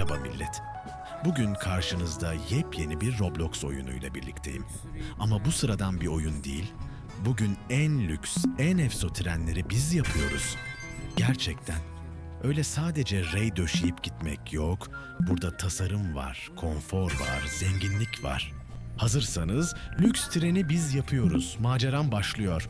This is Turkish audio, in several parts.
Merhaba millet. Bugün karşınızda yepyeni bir Roblox oyunuyla birlikteyim. Ama bu sıradan bir oyun değil. Bugün en lüks, en efso trenleri biz yapıyoruz. Gerçekten. Öyle sadece rey döşeyip gitmek yok. Burada tasarım var, konfor var, zenginlik var. Hazırsanız lüks treni biz yapıyoruz. Maceram başlıyor.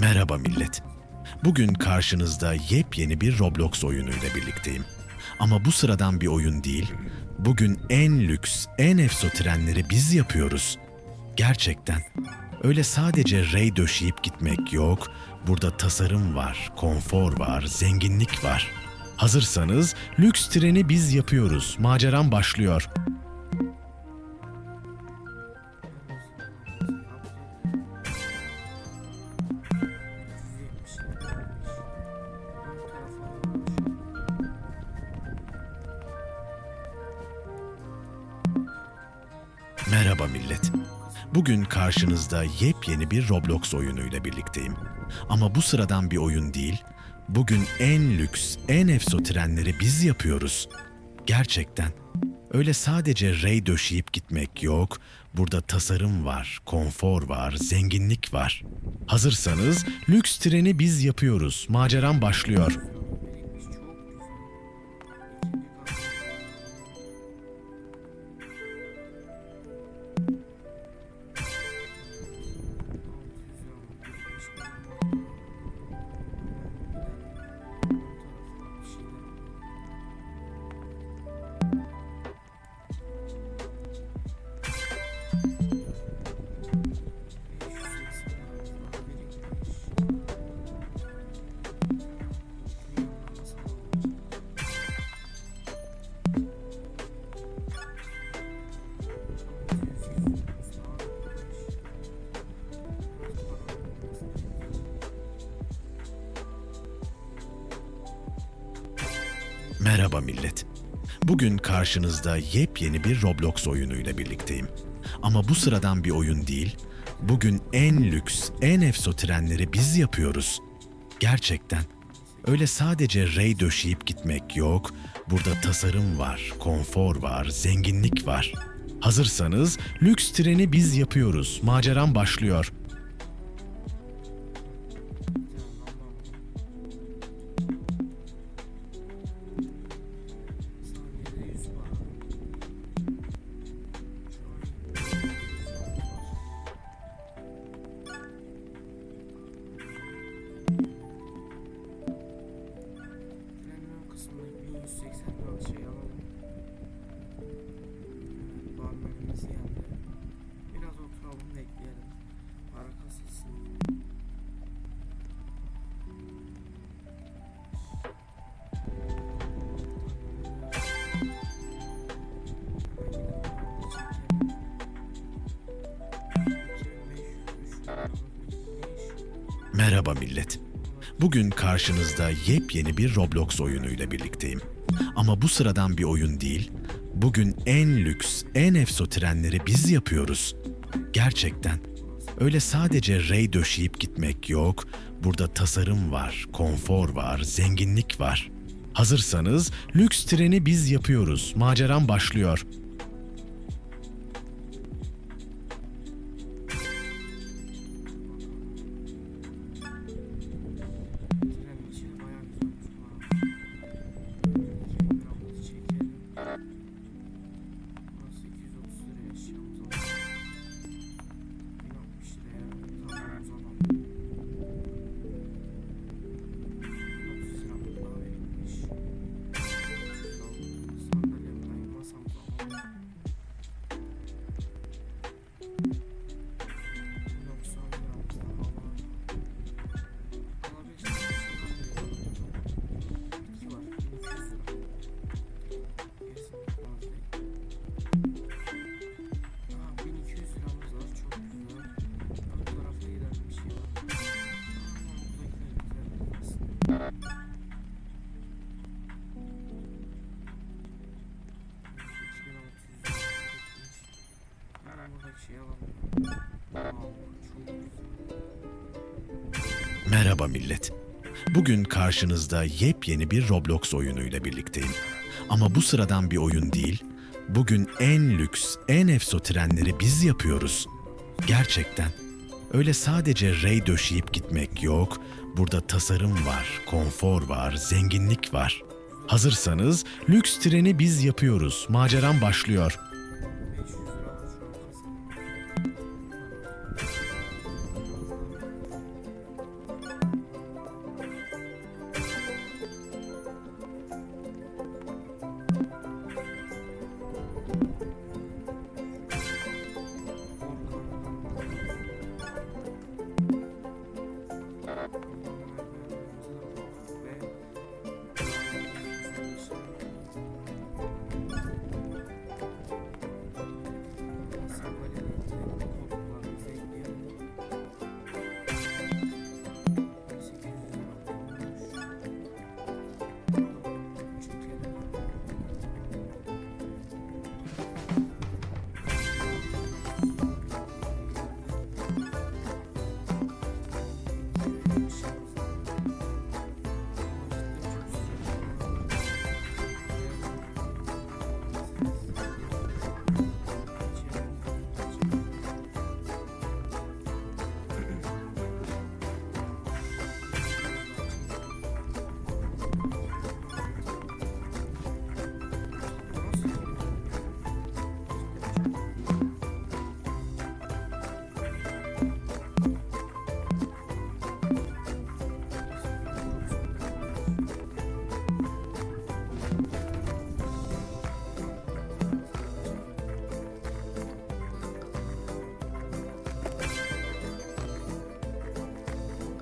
Merhaba millet. Bugün karşınızda yepyeni bir Roblox oyunuyla birlikteyim. Ama bu sıradan bir oyun değil. Bugün en lüks, en efso trenleri biz yapıyoruz. Gerçekten. Öyle sadece rey döşeyip gitmek yok. Burada tasarım var, konfor var, zenginlik var. Hazırsanız lüks treni biz yapıyoruz. Maceram başlıyor. Merhaba millet. Bugün karşınızda yepyeni bir Roblox oyunuyla birlikteyim. Ama bu sıradan bir oyun değil. Bugün en lüks, en efso trenleri biz yapıyoruz. Gerçekten. Öyle sadece rey döşeyip gitmek yok. Burada tasarım var, konfor var, zenginlik var. Hazırsanız lüks treni biz yapıyoruz. Maceram başlıyor. Merhaba millet. Bugün karşınızda yepyeni bir Roblox oyunuyla birlikteyim. Ama bu sıradan bir oyun değil. Bugün en lüks, en efso trenleri biz yapıyoruz. Gerçekten. Öyle sadece rey döşeyip gitmek yok. Burada tasarım var, konfor var, zenginlik var. Hazırsanız lüks treni biz yapıyoruz. Maceram başlıyor. Merhaba millet. Bugün karşınızda yepyeni bir Roblox oyunuyla birlikteyim. Ama bu sıradan bir oyun değil. Bugün en lüks, en efso trenleri biz yapıyoruz. Gerçekten. Öyle sadece rey döşeyip gitmek yok. Burada tasarım var, konfor var, zenginlik var. Hazırsanız lüks treni biz yapıyoruz. Maceram başlıyor. Merhaba millet. Bugün karşınızda yepyeni bir Roblox oyunuyla birlikteyim. Ama bu sıradan bir oyun değil. Bugün en lüks, en efso trenleri biz yapıyoruz. Gerçekten. Öyle sadece rey döşeyip gitmek yok. Burada tasarım var, konfor var, zenginlik var. Hazırsanız lüks treni biz yapıyoruz. Maceram başlıyor.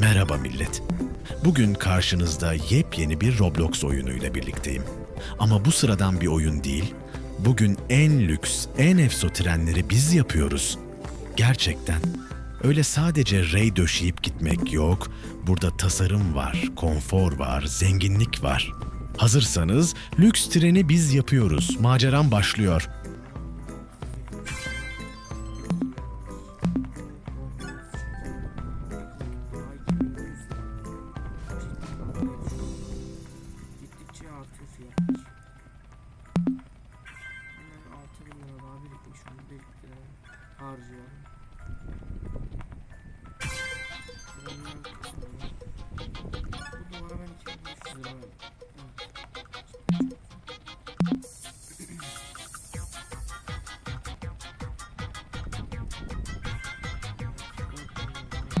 Merhaba millet. Bugün karşınızda yepyeni bir Roblox oyunuyla birlikteyim. Ama bu sıradan bir oyun değil. Bugün en lüks, en efso trenleri biz yapıyoruz. Gerçekten. Öyle sadece rey döşeyip gitmek yok. Burada tasarım var, konfor var, zenginlik var. Hazırsanız lüks treni biz yapıyoruz. Maceram başlıyor.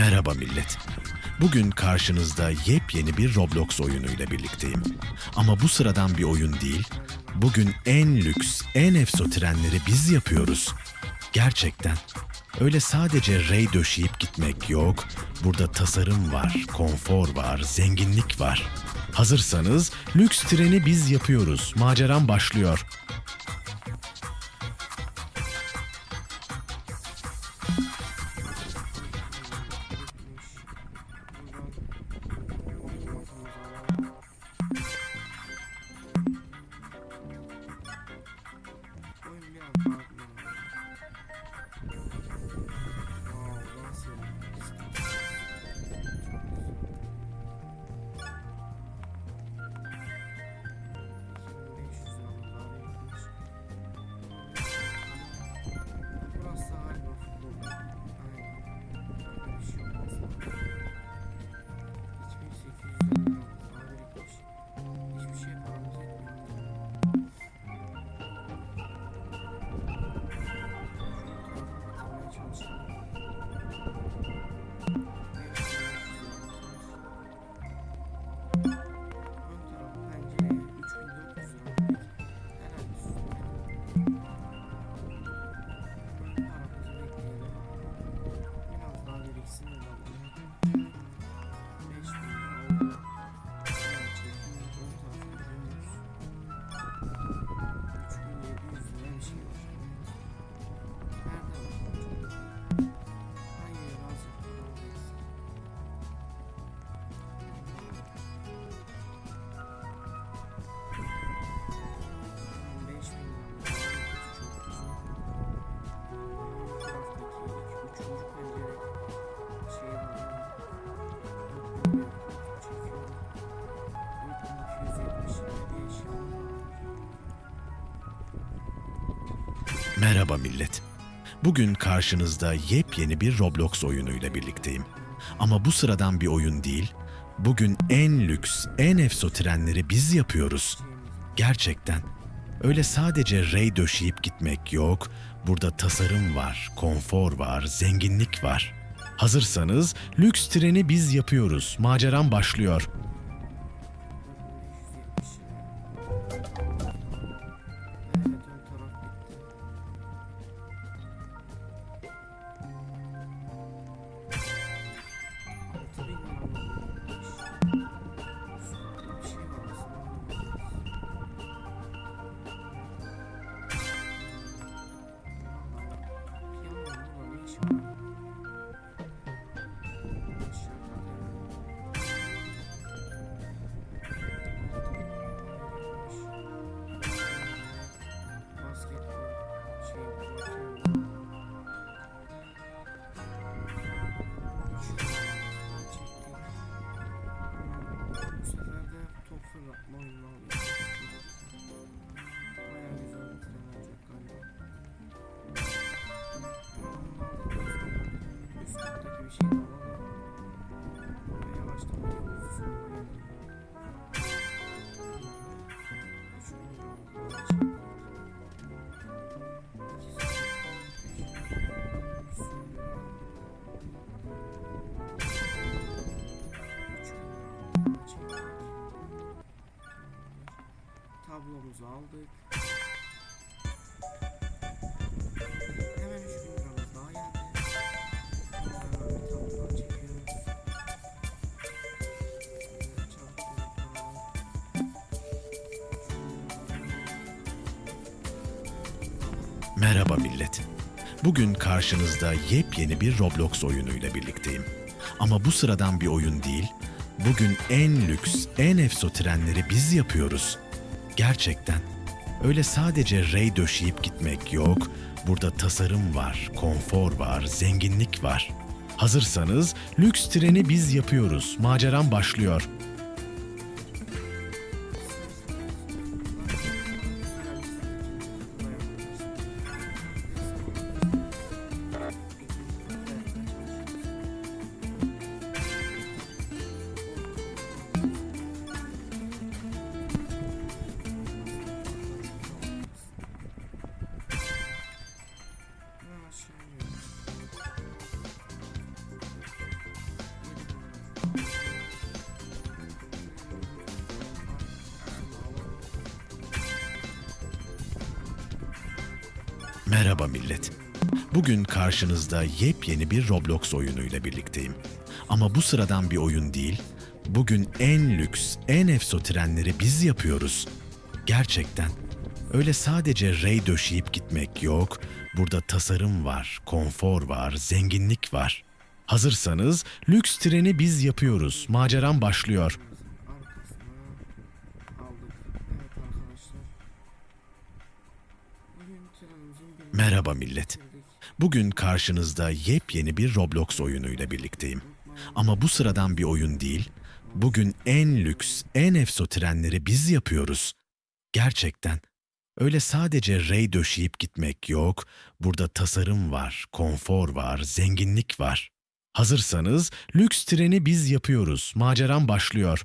Merhaba millet. Bugün karşınızda yepyeni bir Roblox oyunuyla birlikteyim. Ama bu sıradan bir oyun değil. Bugün en lüks, en efso trenleri biz yapıyoruz. Gerçekten. Öyle sadece rey döşeyip gitmek yok. Burada tasarım var, konfor var, zenginlik var. Hazırsanız lüks treni biz yapıyoruz. Maceram başlıyor. Merhaba millet. Bugün karşınızda yepyeni bir Roblox oyunuyla birlikteyim. Ama bu sıradan bir oyun değil. Bugün en lüks, en efso trenleri biz yapıyoruz. Gerçekten. Öyle sadece rey döşeyip gitmek yok. Burada tasarım var, konfor var, zenginlik var. Hazırsanız lüks treni biz yapıyoruz. Maceram başlıyor. Bir şey gelelim. Tablomuzu aldık. Merhaba millet. Bugün karşınızda yepyeni bir Roblox oyunuyla birlikteyim. Ama bu sıradan bir oyun değil. Bugün en lüks, en efso trenleri biz yapıyoruz. Gerçekten. Öyle sadece rey döşeyip gitmek yok. Burada tasarım var, konfor var, zenginlik var. Hazırsanız lüks treni biz yapıyoruz. Maceram başlıyor. Merhaba millet. Bugün karşınızda yepyeni bir Roblox oyunuyla birlikteyim. Ama bu sıradan bir oyun değil. Bugün en lüks, en efso trenleri biz yapıyoruz. Gerçekten. Öyle sadece rey döşeyip gitmek yok. Burada tasarım var, konfor var, zenginlik var. Hazırsanız lüks treni biz yapıyoruz. Maceram başlıyor. Merhaba millet. Bugün karşınızda yepyeni bir Roblox oyunuyla birlikteyim. Ama bu sıradan bir oyun değil. Bugün en lüks, en efso trenleri biz yapıyoruz. Gerçekten. Öyle sadece rey döşeyip gitmek yok. Burada tasarım var, konfor var, zenginlik var. Hazırsanız lüks treni biz yapıyoruz. Maceram başlıyor.